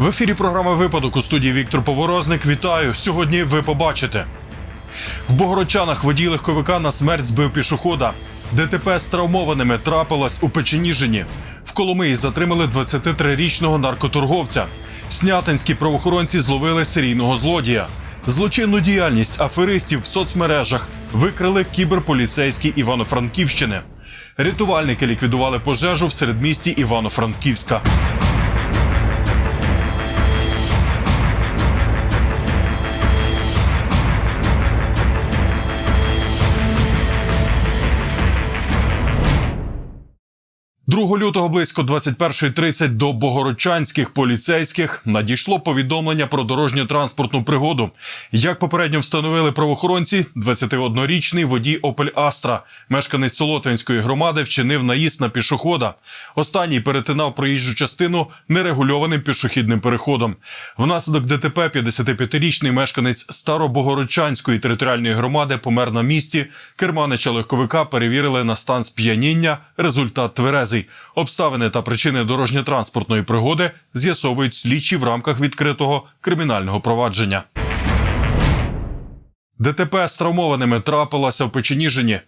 В ефірі програми Випадок у студії Віктор Поворозник. Вітаю! Сьогодні ви побачите. В Богородчанах водій легковика на смерть збив пішохода. ДТП з травмованими трапилось у Печеніжині. В Коломиї затримали 23-річного наркоторговця. Снятинські правоохоронці зловили серійного злодія. Злочинну діяльність аферистів в соцмережах викрили кіберполіцейські Івано-Франківщини. Рятувальники ліквідували пожежу в середмісті Івано-Франківська. Другого лютого близько 21.30 до богородчанських поліцейських надійшло повідомлення про дорожньо-транспортну пригоду. Як попередньо встановили правоохоронці, 21-річний водій Опель Астра, мешканець Солотвинської громади, вчинив наїзд на пішохода. Останній перетинав проїжджу частину нерегульованим пішохідним переходом. Внаслідок ДТП 55-річний мешканець Старобогородчанської територіальної громади помер на місці. Керманича легковика перевірили на стан сп'яніння. Результат тверезий. Обставини та причини дорожньо-транспортної пригоди з'ясовують слідчі в рамках відкритого кримінального провадження. ДТП з травмованими трапилося в Печеніжині.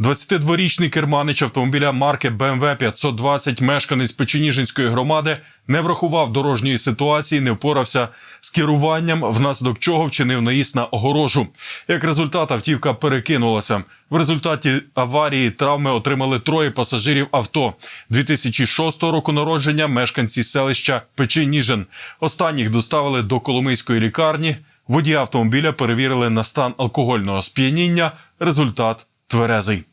22-річний керманич автомобіля марки BMW 520, мешканець Печеніжинської громади, не врахував дорожньої ситуації, не впорався з керуванням, внаслідок чого вчинив наїзд на огорожу. Як результат, автівка перекинулася. В результаті аварії травми отримали троє пасажирів авто 2006 року народження, мешканці селища Печеніжин. Останніх доставили до Коломийської лікарні. Водія автомобіля перевірили на стан алкогольного сп'яніння. Результат тверезий.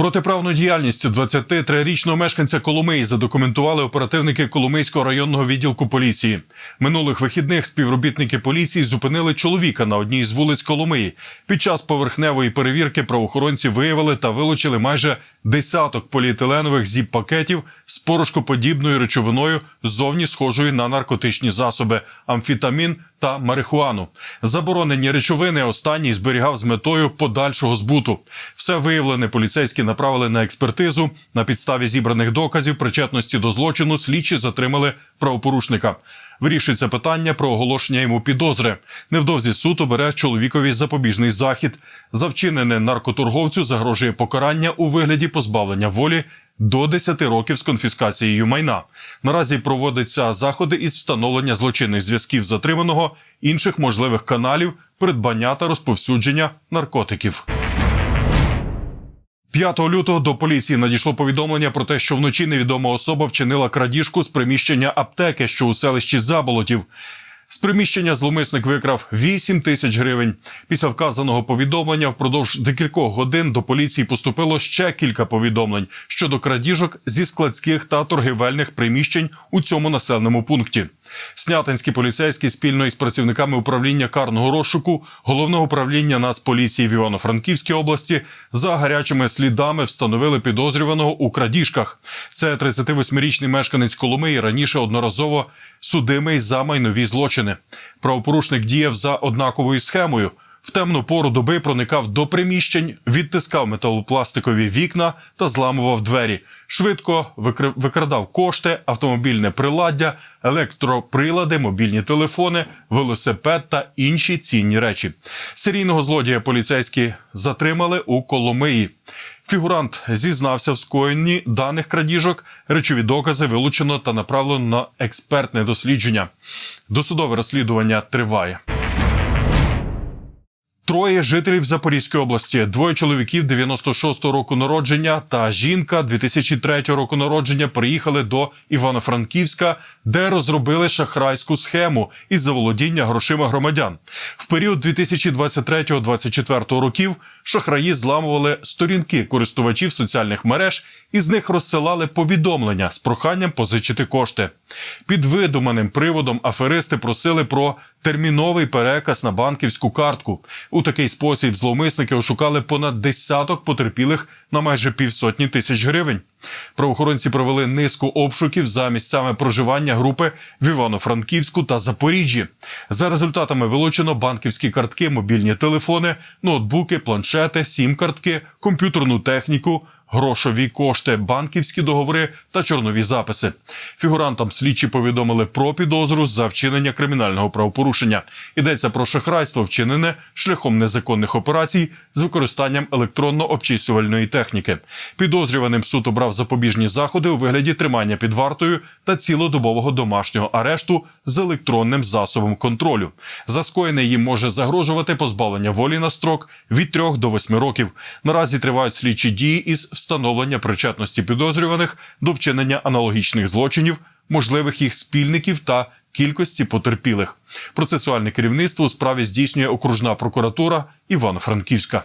Протиправну діяльність 23-річного мешканця Коломиї задокументували оперативники Коломийського районного відділку поліції. Минулих вихідних співробітники поліції зупинили чоловіка на одній з вулиць Коломиї. Під час поверхневої перевірки правоохоронці виявили та вилучили майже десяток поліетиленових зіп-пакетів з порошкоподібною речовиною, ззовні схожою на наркотичні засоби, амфітамін та марихуану. Заборонені речовини останній зберігав з метою подальшого збуту. Все виявлене поліцейські направили на експертизу. На підставі зібраних доказів причетності до злочину слідчі затримали правопорушника. Вирішується питання про оголошення йому підозри. Невдовзі суд обере чоловікові запобіжний захід. За вчинене наркоторговцю загрожує покарання у вигляді позбавлення волі до 10 років з конфіскацією майна. Наразі проводяться заходи із встановлення злочинних зв'язків затриманого, інших можливих каналів, придбання та розповсюдження наркотиків. 5 лютого до поліції надійшло повідомлення про те, що вночі невідома особа вчинила крадіжку з приміщення аптеки, що у селищі Заболотів. З приміщення зловмисник викрав 8 тисяч гривень. Після вказаного повідомлення впродовж декількох годин до поліції поступило ще кілька повідомлень щодо крадіжок зі складських та торгівельних приміщень у цьому населеному пункті. Снятинські поліцейські спільно із працівниками управління карного розшуку головного управління Нацполіції в Івано-Франківській області за гарячими слідами встановили підозрюваного у крадіжках. Це 38-річний мешканець Коломиї раніше одноразово судимий за майнові злочини. Правопорушник діяв за однаковою схемою. В темну пору доби проникав до приміщень, відтискав металопластикові вікна та зламував двері. Швидко викр- викрадав кошти, автомобільне приладдя, електроприлади, мобільні телефони, велосипед та інші цінні речі. Серійного злодія поліцейські затримали у Коломиї. Фігурант зізнався в скоєнні даних крадіжок. Речові докази вилучено та направлено на експертне дослідження. Досудове розслідування триває. Троє жителів Запорізької області, двоє чоловіків 96-го року народження та жінка 2003 року народження приїхали до Івано-Франківська, де розробили шахрайську схему із заволодіння грошима громадян. В період 2023-2024 років шахраї зламували сторінки користувачів соціальних мереж і з них розсилали повідомлення з проханням позичити кошти. Під видуманим приводом аферисти просили про терміновий переказ на банківську картку. У такий спосіб зловмисники ошукали понад десяток потерпілих на майже півсотні тисяч гривень. Правоохоронці провели низку обшуків за місцями проживання групи в Івано-Франківську та Запоріжжі. За результатами вилучено банківські картки, мобільні телефони, ноутбуки, планшети, сім-картки, комп'ютерну техніку, грошові кошти, банківські договори та чорнові записи. Фігурантам слідчі повідомили про підозру за вчинення кримінального правопорушення. Йдеться про шахрайство, вчинене шляхом незаконних операцій з використанням електронно-обчислювальної техніки. Підозрюваним суд обрав запобіжні заходи у вигляді тримання під вартою та цілодобового домашнього арешту з електронним засобом контролю. За скоєне їм може загрожувати позбавлення волі на строк від 3 до 8 років. Наразі тривають слідчі дії із встановлення причетності підозрюваних до вчинення аналогічних злочинів, можливих їх спільників та кількості потерпілих. Процесуальне керівництво у справі здійснює окружна прокуратура Івано-Франківська.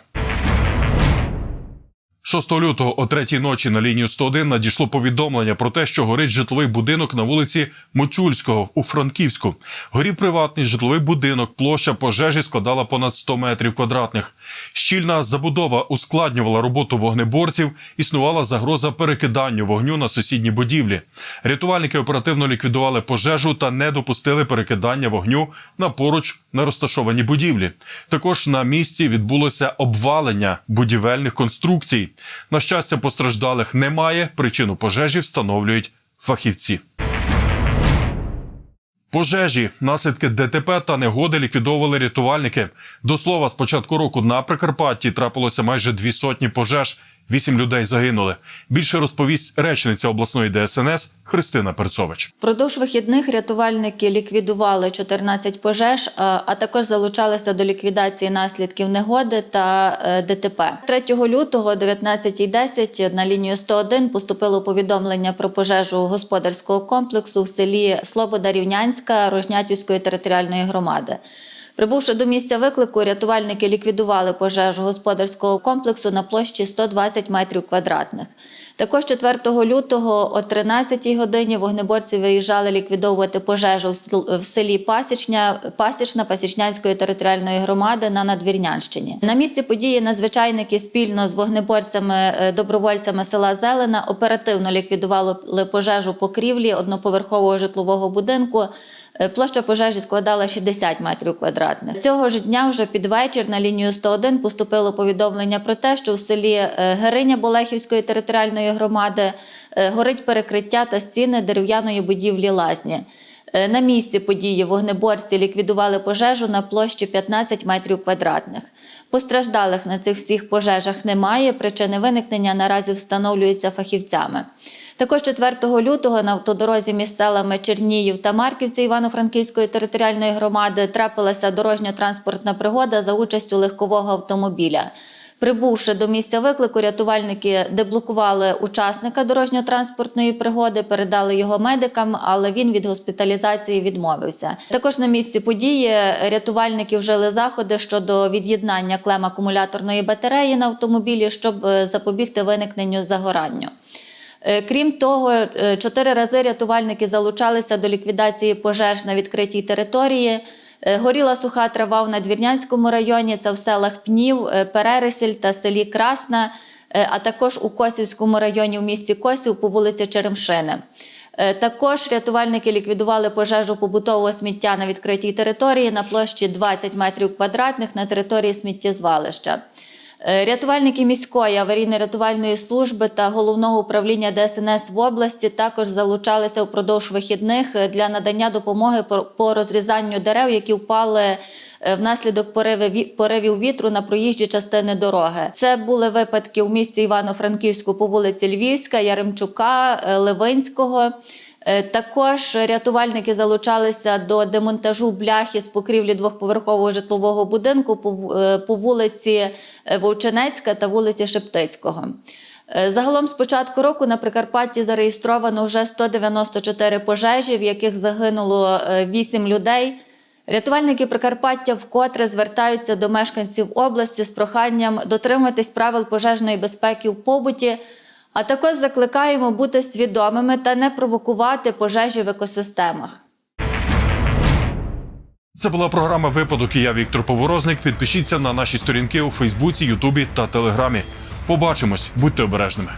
6 лютого о третій ночі на лінію 101 надійшло повідомлення про те, що горить житловий будинок на вулиці Мочульського у Франківську. Горів приватний житловий будинок. Площа пожежі складала понад 100 метрів квадратних. Щільна забудова ускладнювала роботу вогнеборців. Існувала загроза перекиданню вогню на сусідні будівлі. Рятувальники оперативно ліквідували пожежу та не допустили перекидання вогню на поруч на розташовані будівлі. Також на місці відбулося обвалення будівельних конструкцій. На щастя, постраждалих немає. Причину пожежі встановлюють фахівці. Пожежі, наслідки ДТП та негоди ліквідовували рятувальники. До слова, з початку року на Прикарпатті трапилося майже дві сотні пожеж. Вісім людей загинули. Більше розповість речниця обласної ДСНС Христина Перцович. Впродовж вихідних рятувальники ліквідували 14 пожеж, а а також залучалися до ліквідації наслідків негоди та е, ДТП. 3 лютого о 19.10 на лінію 101 поступило повідомлення про пожежу господарського комплексу в селі Слобода Рівнянська Рожнятівської територіальної громади. Прибувши до місця виклику, рятувальники ліквідували пожежу господарського комплексу на площі 120 метрів квадратних. Також 4 лютого о 13 годині вогнеборці виїжджали ліквідовувати пожежу в селі Пасічня, Пасічна Пасічнянської територіальної громади на Надвірнянщині. На місці події надзвичайники спільно з вогнеборцями е, добровольцями села Зелена оперативно ліквідували пожежу покрівлі одноповерхового житлового будинку. Е, Площа пожежі складала 60 метрів квадратних. Цього ж дня, вже під вечір, на лінію 101 поступило повідомлення про те, що в селі е, Гериня Болехівської територіальної громади е, горить перекриття та стіни дерев'яної будівлі лазні. На місці події вогнеборці ліквідували пожежу на площі 15 метрів квадратних. Постраждалих на цих всіх пожежах немає. Причини виникнення наразі встановлюються фахівцями. Також 4 лютого на автодорозі між селами Черніїв та Марківці Івано-Франківської територіальної громади трапилася дорожньо-транспортна пригода за участю легкового автомобіля. Прибувши до місця виклику, рятувальники деблокували учасника дорожньо-транспортної пригоди, передали його медикам, але він від госпіталізації відмовився. Також на місці події рятувальники вжили заходи щодо від'єднання клем акумуляторної батареї на автомобілі, щоб е, запобігти виникненню загоранню. Е, Крім того, е, чотири рази рятувальники залучалися до ліквідації пожеж на відкритій території. Е, Горіла суха трава в Надвірнянському районі, це в селах Пнів, Перерисіль та селі Красна, а також у Косівському районі в місті Косів по вулиці Черемшини. Також рятувальники ліквідували пожежу побутового сміття на відкритій території на площі 20 метрів квадратних на території сміттєзвалища. Е, Рятувальники міської аварійно-рятувальної служби та головного управління ДСНС в області також залучалися впродовж вихідних е, для надання допомоги по- розрізанню дерев, які впали е, внаслідок поривів вітру на проїжджі частини дороги. Це були випадки у місті Івано-Франківську по вулиці Львівська, Яремчука, Ливинського. Е, Також рятувальники залучалися до демонтажу бляхи з покрівлі двохповерхового житлового будинку по е, вулиці е, Вовчинецька та вулиці Шептицького. Е, Загалом з початку року на Прикарпатті зареєстровано вже 194 пожежі, в яких загинуло 8 людей. Рятувальники Прикарпаття вкотре звертаються до мешканців області з проханням дотримуватись правил пожежної безпеки в побуті, а також закликаємо бути свідомими та не провокувати пожежі в екосистемах. Це була програма Випадок. і Я Віктор Поворозник. Підпишіться на наші сторінки у Фейсбуці, Ютубі та Телеграмі. Побачимось, будьте обережними.